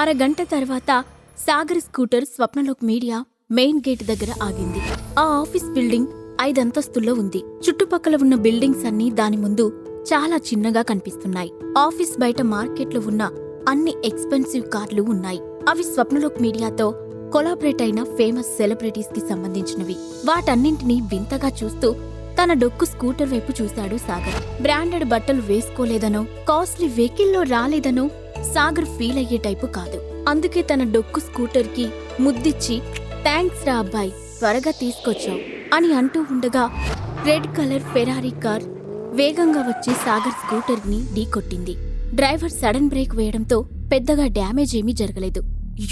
అరగంట తర్వాత Sagar scooter Swapnalok media main gate దగ్గర ఆగింది. ఆ ఆఫీస్ బిల్డింగ్ ఐదంతస్తుల్లో ఉంది. చుట్టుపక్కల ఉన్న బిల్డింగ్స్ అన్నీ దాని ముందు చాలా చిన్నగా కనిపిస్తున్నాయి. ఆఫీస్ బయట మార్కెట్లో ఉన్న అన్ని ఎక్స్పెన్సివ్ కార్లు ఉన్నాయి. అవి స్వప్నలోక్ మీడియాతో కొలాబరేట్ అయిన ఫేమస్ సెలబ్రిటీస్కి సంబంధించినవి. వాటన్నింటినీ వింతగా చూస్తూ తన డొక్కు స్కూటర్ వైపు చూశాడు సాగర్. బ్రాండెడ్ బట్టలు వేసుకోలేదనో కాస్ట్లీ వెహికల్లో రాలేదనో సాగర్ ఫీల్ అయ్యే టైపు కాదు. అందుకే తన డొక్కు స్కూటర్కి ముద్దిచ్చి థ్యాంక్స్ రా అబ్బాయి త్వరగా తీసుకొచ్చావు అని అంటూ ఉండగా రెడ్ కలర్ ఫెరారీ కార్ వేగంగా వచ్చి సాగర్ స్కూటర్ని ఢీకొట్టింది డ్రైవర్ సడన్ బ్రేక్ వేయడంతో పెద్దగా డ్యామేజ్ ఏమీ జరగలేదు.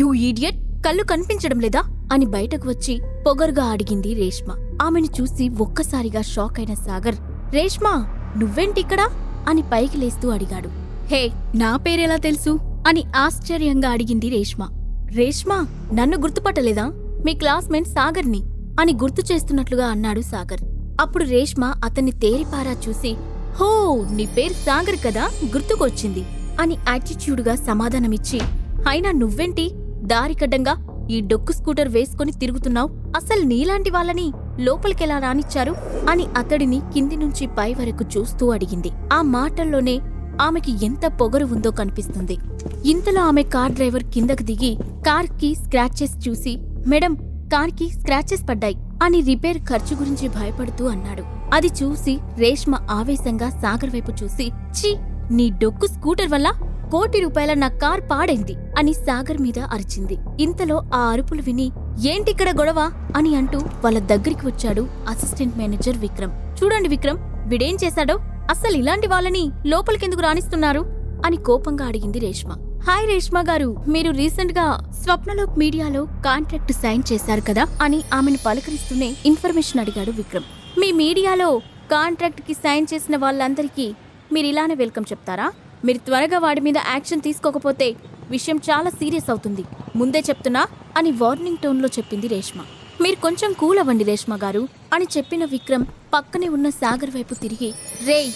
యూ ఈడియట్ కళ్ళు కనిపించడం లేదా? అని బయటకు వచ్చి పొగరుగా అడిగింది రేష్మ. ఆమెను చూసి ఒక్కసారిగా షాక్ అయిన సాగర్ రేష్మా నువ్వేంటిక్కడా అని పైకి లేస్తూ అడిగాడు. హే నా పేరెలా తెలుసు? అని ఆశ్చర్యంగా అడిగింది రేష్మ. రేష్మా నన్ను గుర్తుపట్టలేదా? మీ క్లాస్మేట్ సాగర్ని అని గుర్తు చేస్తున్నట్లుగా అన్నాడు సాగర్. అప్పుడు రేష్మ అతన్ని తేరిపారా చూసి హో నీ పేరు సాగర్ కదా గుర్తుకొచ్చింది అని యాటిట్యూడ్గా సమాధానమిచ్చి అయినా నువ్వేంటి? దారికడ్డంగా ఈ డొక్కు స్కూటర్ వేసుకొని తిరుగుతున్నావు? అసలు నీలాంటి వాళ్ళని లోపలికెలా రానిచ్చారు? అని అతడిని కింది నుంచి పై వరకు చూస్తూ అడిగింది. ఆ మాటల్లోనే ఆమెకి ఎంత పొగరు ఉందో కనిపిస్తుంది. ఇంతలో ఆమె కార్ డ్రైవర్ కిందకు దిగి కార్కి స్క్రాచెస్ చూసి మేడం కార్కి స్క్రాచెస్ పడ్డాయి అని రిపేర్ ఖర్చు గురించి భయపడుతూ అన్నాడు. అది చూసి రేష్మ ఆవేశంగా సాగర్ వైపు చూసి ఛీ నీ డొక్కు స్కూటర్ వల్ల కోటి రూపాయల నా కార్ పాడైంది అని సాగర్ మీద అరిచింది. ఇంతలో ఆ అరుపులు విని ఏంటిక్కడ గొడవ? అని అంటూ వాళ్ళ దగ్గరికి వచ్చాడు అసిస్టెంట్ మేనేజర్ విక్రమ్. చూడండి విక్రమ్ వీడేం చేశాడో అస్సలు ఇలాంటి వాళ్ళని లోపలికెందుకు రాణిస్తున్నారు? అని కోపంగా అడిగింది రేష్మ. హాయ్ రేష్మ గారు మీరు రీసెంట్గా స్వప్నలోక్ మీడియాలో కాంట్రాక్ట్ సైన్ చేశారు కదా అని ఆమెను పలకరిస్తూనే ఇన్ఫర్మేషన్ అడిగాడు విక్రమ్. మీ మీడియాలో కాంట్రాక్ట్కి సైన్ చేసిన వాళ్ళందరికీ మీరు ఇలానే వెల్కమ్ చెప్తారా? మీరు త్వరగా వాడి మీద యాక్షన్ తీసుకోకపోతే విషయం చాలా సీరియస్ అవుతుంది. ముందే చెప్తున్నా అని వార్నింగ్ టోన్లో చెప్పింది రేష్మ. మీరు కొంచెం కూల్ అవ్వండి రేష్మ గారు అని చెప్పిన విక్రమ్ పక్కనే ఉన్న సాగర్ వైపు తిరిగి రేయ్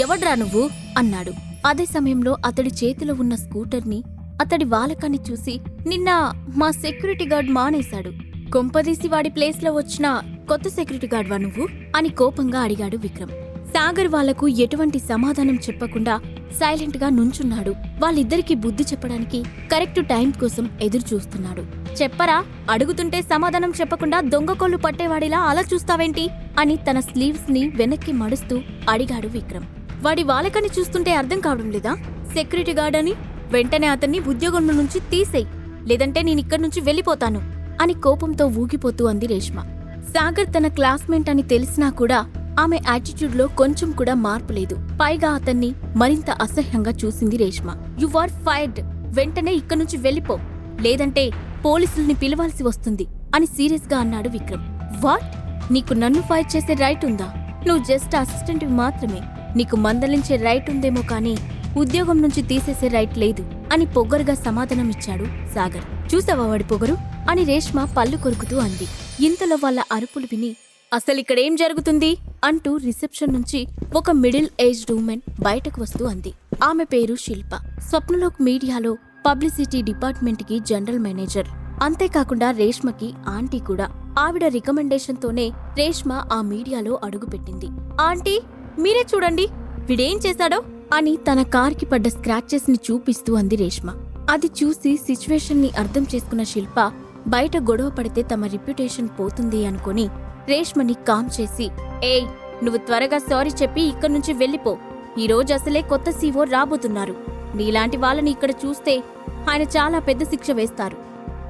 ఎవడ్రా నువ్వు? అన్నాడు. అదే సమయంలో అతడి చేతిలో ఉన్న స్కూటర్ని అతడి వాలకాన్ని చూసి నిన్న మా సెక్యూరిటీ గార్డ్ మానేశాడు. కొంపదీసి వాడి ప్లేస్లో వచ్చిన కొత్త సెక్యూరిటీ గార్డ్వా నువ్వు? అని కోపంగా అడిగాడు విక్రమ్. సాగర్ వాళ్ళకు ఎటువంటి సమాధానం చెప్పకుండా సైలెంట్గా నుంచున్నాడు. వాళ్ళిద్దరికీ బుద్ధి చెప్పడానికి కరెక్ట్ టైం కోసం ఎదురు చూస్తున్నాడు. చెప్పరా? అడుగుతుంటే సమాధానం చెప్పకుండా దొంగ పట్టేవాడిలా అలా చూస్తావేంటి? అని తన స్లీవ్స్ని వెనక్కి మడుస్తూ అడిగాడు విక్రమ్. వాడి వాలకని చూస్తుంటే అర్థం కావడం లేదా? సెక్యూరిటీ గార్డ్ అని? వెంటనే అతన్ని ఉద్యోగం నుంచి తీసేయ్. లేదంటే నేనిక్కడి నుంచి వెళ్ళిపోతాను. అని కోపంతో ఊగిపోతూ అంది రేష్మ. సాగర్ తన క్లాస్మేట్ అని తెలిసినా కూడా ఆమె యాటిట్యూడ్లో కొంచెం కూడా మార్పు లేదు. పైగా అతన్ని మరింత అసహ్యంగా చూసింది రేష్మ. యు ఆర్ ఫైర్డ్ వెంటనే ఇక్కడి నుంచి వెళ్ళిపో. లేదంటే పోలీసుల్ని పిలవాల్సి వస్తుంది అని సీరియస్గా అన్నాడు విక్రమ్. వాట్ నీకు నన్ను ఫైర్ చేసే రైట్ ఉందా? నువ్వు జస్ట్ అసిస్టెంట్ మాత్రమే. నీకు మందలించే రైట్ ఉందేమో కానీ ఉద్యోగం నుంచి తీసేసే రైట్ లేదు అని పొగరుగా సమాధానం ఇచ్చాడు సాగర్. చూసావా వాడి పొగరు? అని రేష్మ పళ్ళు కొరుకుతూ అంది. ఇంతలో వాళ్ళ అరుపులు విని అసలిక్కడేం జరుగుతుంది? అంటూ రిసెప్షన్ నుంచి ఒక మిడిల్ ఏజ్డ్ ఉమెన్ బయటకు వస్తూ అంది. ఆమె పేరు శిల్ప. స్వప్నలోక్ మీడియాలో పబ్లిసిటీ డిపార్ట్మెంట్కి జనరల్ మేనేజర్. అంతేకాకుండా రేష్మకి ఆంటీ కూడా. ఆవిడ రికమెండేషన్ తోనే రేష్మ ఆ మీడియాలో అడుగుపెట్టింది. ఆంటీ మీరే చూడండి. వీడేం చేశాడో? అని తన కార్కి పడ్డ స్క్రాచెస్ని చూపిస్తూ అంది రేష్మ. అది చూసి సిచ్యువేషన్ని అర్థం చేసుకున్న శిల్ప బయట గొడవ పడితే తమ రిప్యుటేషన్ పోతుంది అనుకొని రేష్మని కామ్ చేసి ఏయ్ నువ్వు త్వరగా సారీ చెప్పి ఇక్కడి నుంచి వెళ్ళిపో. ఈరోజు అసలే కొత్త సీఓ రాబోతున్నారు. నీలాంటి వాళ్ళని ఇక్కడ చూస్తే ఆయన చాలా పెద్ద శిక్ష వేస్తారు.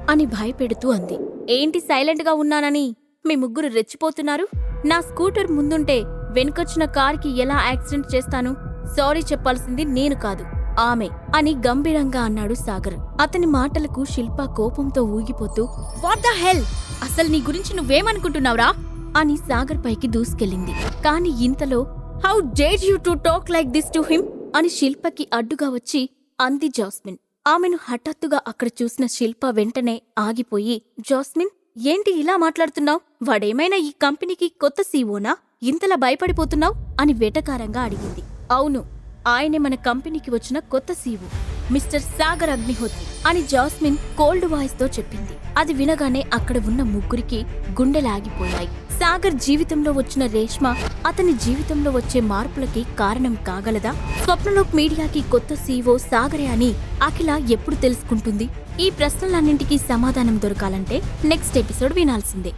అని భయపెడుతూ అంది. ఏంటి సైలెంట్గా ఉన్నానని? మీ ముగ్గురు రెచ్చిపోతున్నారు? నా స్కూటర్ ముందుంటే వెనుకొచ్చిన కార్కి ఎలా యాక్సిడెంట్ చేస్తాను? సారీ చెప్పాల్సింది నేను కాదు ఆమె అని గంభీరంగా అన్నాడు సాగర్. అతని మాటలకు శిల్ప కోపంతో ఊగిపోతూ వాట్ ద హెల్? అసలు నీ గురించి నువ్వేమనుకుంటున్నావురా? అని సాగర్ పైకి దూసుకెళ్ళింది. కాని ఇంతలో how dare you to talk like this to him? అని శిల్పకి అడ్డుగా వచ్చి అంది జాస్మిన్. ఆమెను హఠాత్తుగా అక్కడ చూసిన శిల్ప వెంటనే ఆగిపోయి జాస్మిన్ ఏంటి ఇలా మాట్లాడుతున్నావు? వాడేమైనా ఈ కంపెనీకి కొత్త సీఓనా ఇంతలా భయపడిపోతున్నావు? అని వెటకారంగా అడిగింది. అవును ఆయనే మన కంపెనీకి వచ్చిన కొత్త సీఓ మిస్టర్ సాగర్ అగ్నిహోత్రి అని జాస్మిన్ కోల్డ్ వాయిస్తో చెప్పింది. అది వినగానే అక్కడ ఉన్న ముగ్గురికి గుండెలాగిపోయాయి. సాగర్ జీవితంలో వచ్చిన రేష్మ అతని జీవితంలో వచ్చే మార్పులకి కారణం కాగలదా? స్వప్నలోక్ మీడియాకి కొత్త సీఈఓ సాగరే అని అఖిల ఎప్పుడు తెలుసుకుంటుంది? ఈ ప్రశ్నలన్నింటికీ సమాధానం దొరకాలంటే నెక్స్ట్ ఎపిసోడ్ వినాల్సిందే.